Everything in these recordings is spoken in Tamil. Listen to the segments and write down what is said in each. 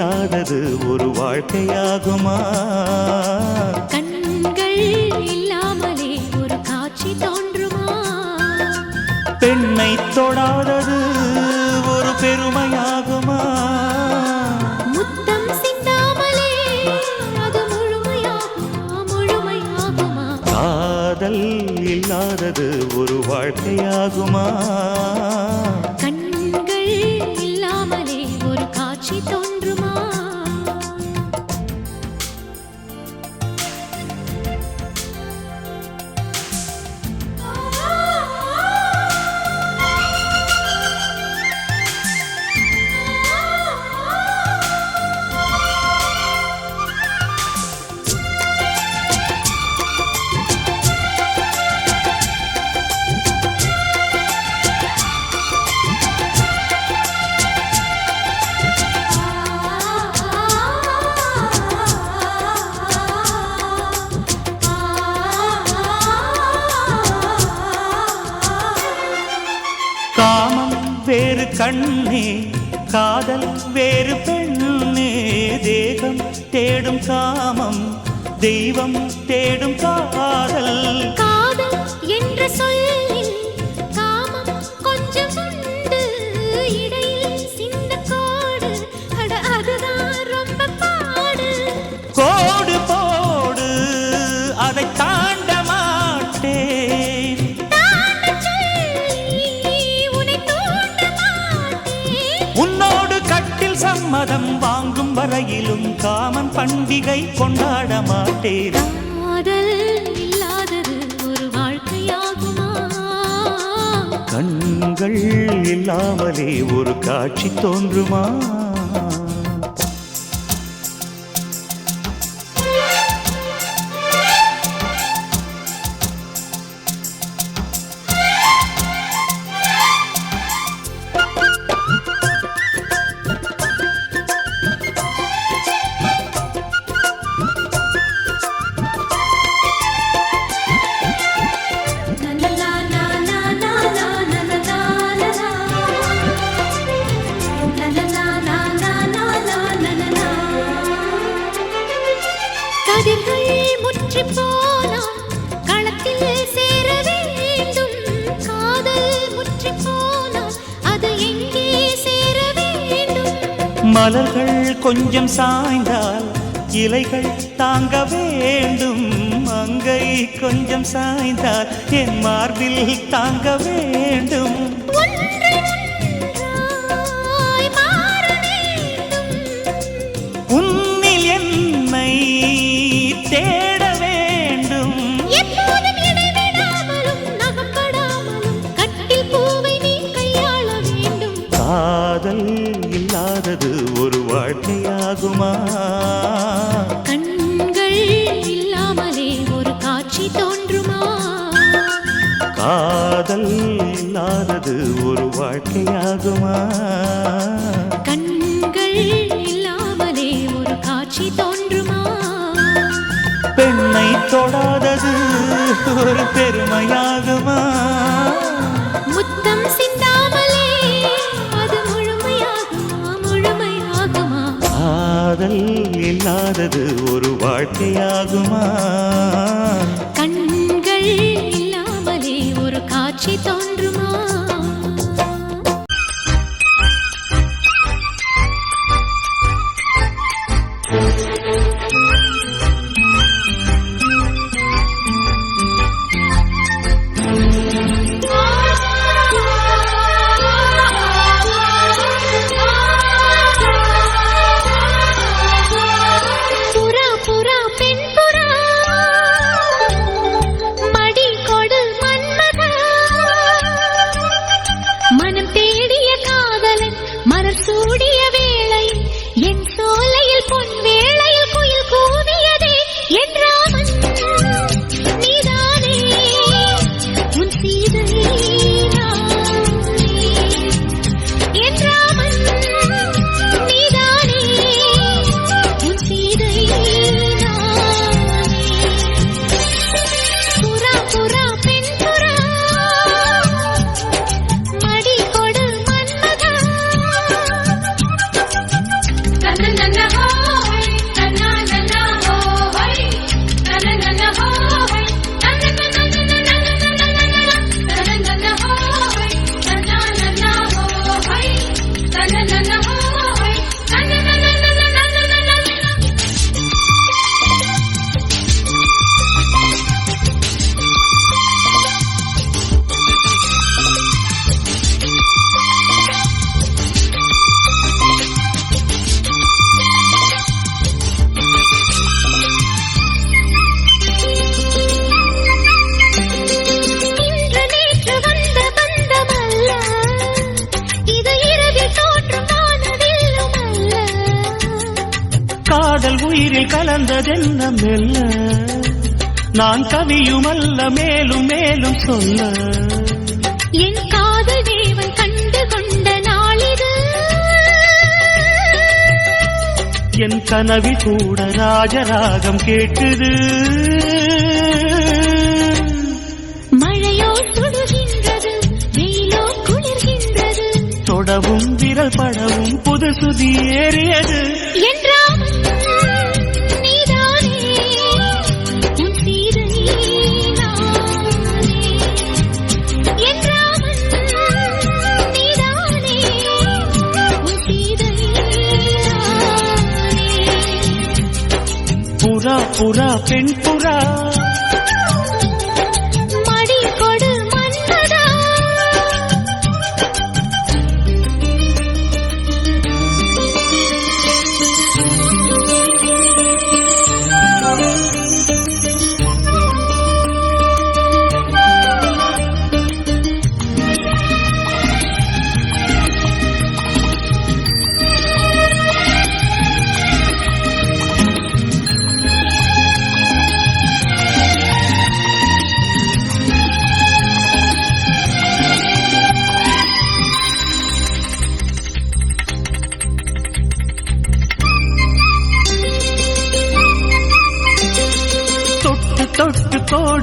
இல்லாதது ஒரு வாழ்க்கையாகுமா? கண்கள் இல்லாமலே ஒரு காட்சி தோன்றுமா? பெண்ணை தொடாதது ஒரு பெருமையாகுமா? காதல் இல்லாதது ஒரு வாழ்க்கையாகுமா? வேறு கண்ணே காதல் வேறு பெண்ணே தேகம் தேடும் காமம் தெய்வம் தேடும் காதல். காதல் என்று சொல்லில் வரையிலும் காமன் பண்டிகை கொண்டாட மாட்டேன். காதல் இல்லாதது ஒரு வாழ்க்கையாகுமா? கண்கள் இல்லாமலே ஒரு காட்சி தோன்றுமா? கொஞ்சம் சாய்ந்தால் இலைகள் தாங்க வேண்டும். மங்கை கொஞ்சம் சாய்ந்தால் என் மார்பில் தாங்க வேண்டும். உன்னில் என்னை தேட வேண்டும். எப்போதும் இடைவிடாமலும் நகப்படாமலும் கட்டில் பூவை நீ கையாள வேண்டும். காதல் இல்லாதது ஒரு வாழ்க்கையாகுமா கண்கள் இல்லாமலே ஒரு காட்சி தோன்றுமா? காதல் இல்லாதது ஒரு வாழ்க்கையாகுமா? கண்கள் இல்லாமலே ஒரு காட்சி தோன்றுமா? பெண்ணை தொடாதது ஒரு பெருமையாகுமா? காதல் இல்லாதது ஒரு வாழ்க்கையாகுமா? கண்கள் இல்லாமலே ஒரு காட்சி தோன்றுமா? மலர் சூடிய கலந்ததென்ன மெல்ல நான் கவியுமல்ல மேலும் மேலும் சொல்ல. என் காதல் தேவன் கண்டு கொண்ட நாளிது. என் கனவி கூட ராஜராகம் கேட்குது மழையோ சுடுகின்றது வெயிலோ குளிர்கின்றது. தொடவும் விரல் படவும் புது சுதி ஏறியது. என்றால் పురా పెంపు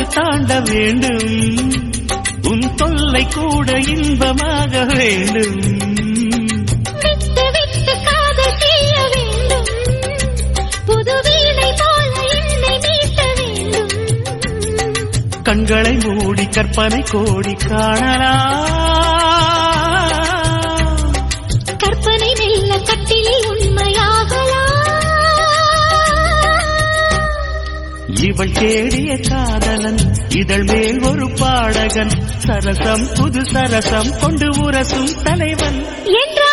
தொட்டு கோடு தாண்ட வேண்டும். உன் தொல்லை கூட இன்பமாக வேண்டும். கண்களை மூடி கற்பனை கோடி காணலாம். இவள் தேடிய காதலன் இதழ் மேல் ஒரு பாடகன். சரசம் புது சரசம் கொண்டு உரசும் தலைவன். என்ற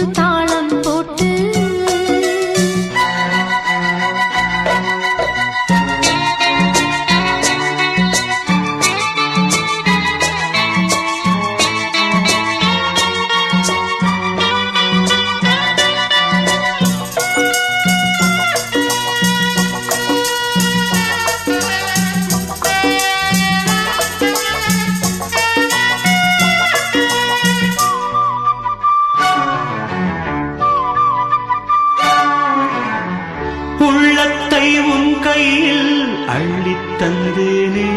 புது தாளம் கையில் அள்ளித் தந்தேனே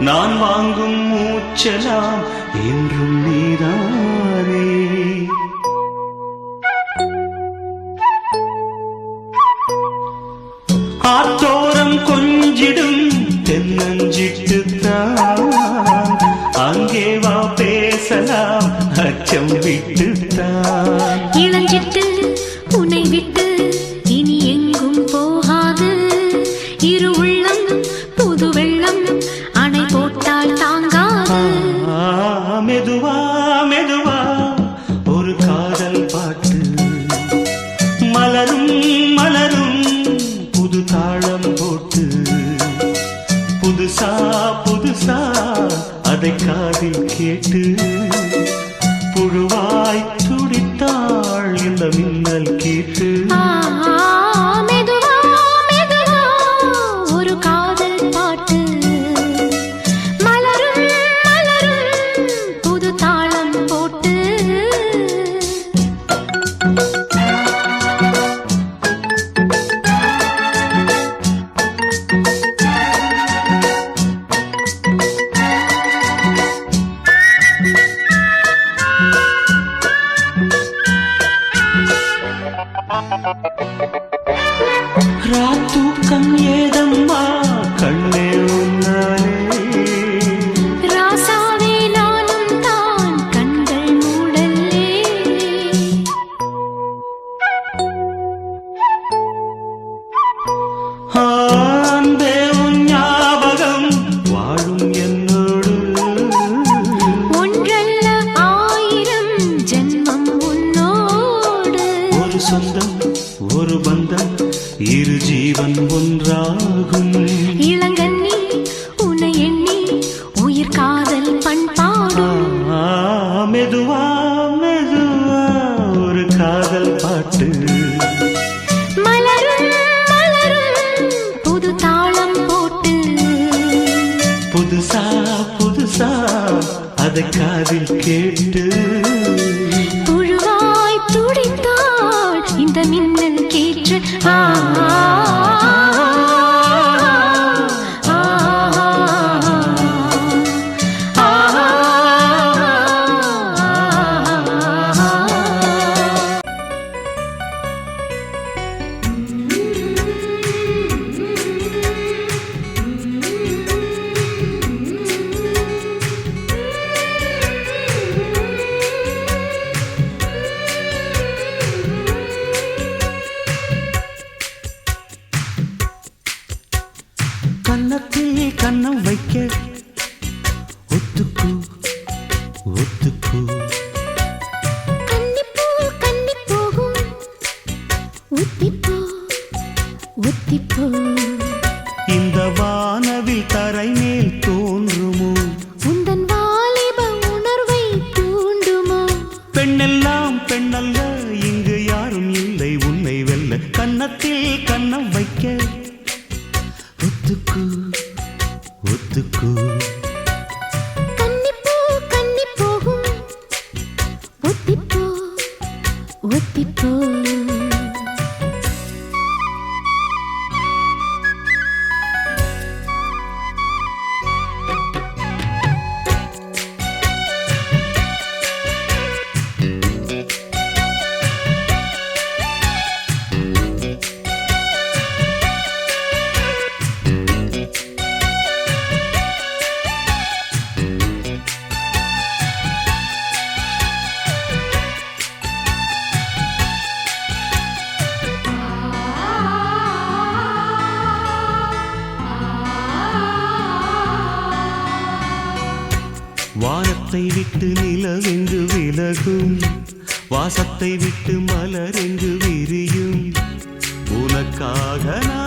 நான் வாங்கும் மூச்சலாம் என்றும் நீதான். 남 காதில் கேட்டு உனக்காக நான்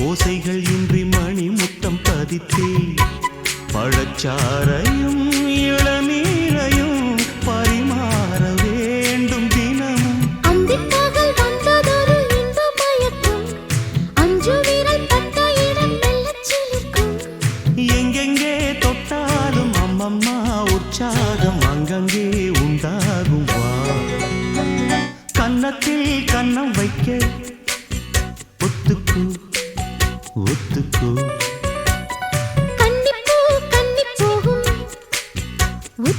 ஓசைகள் இன்றி மணி முத்தம் பதித்தே. பழச்சாரையும் இளம்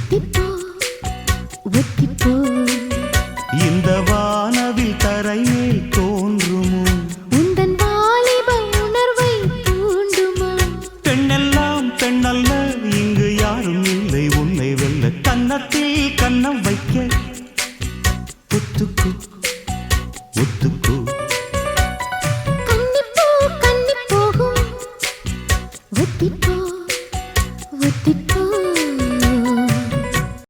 You.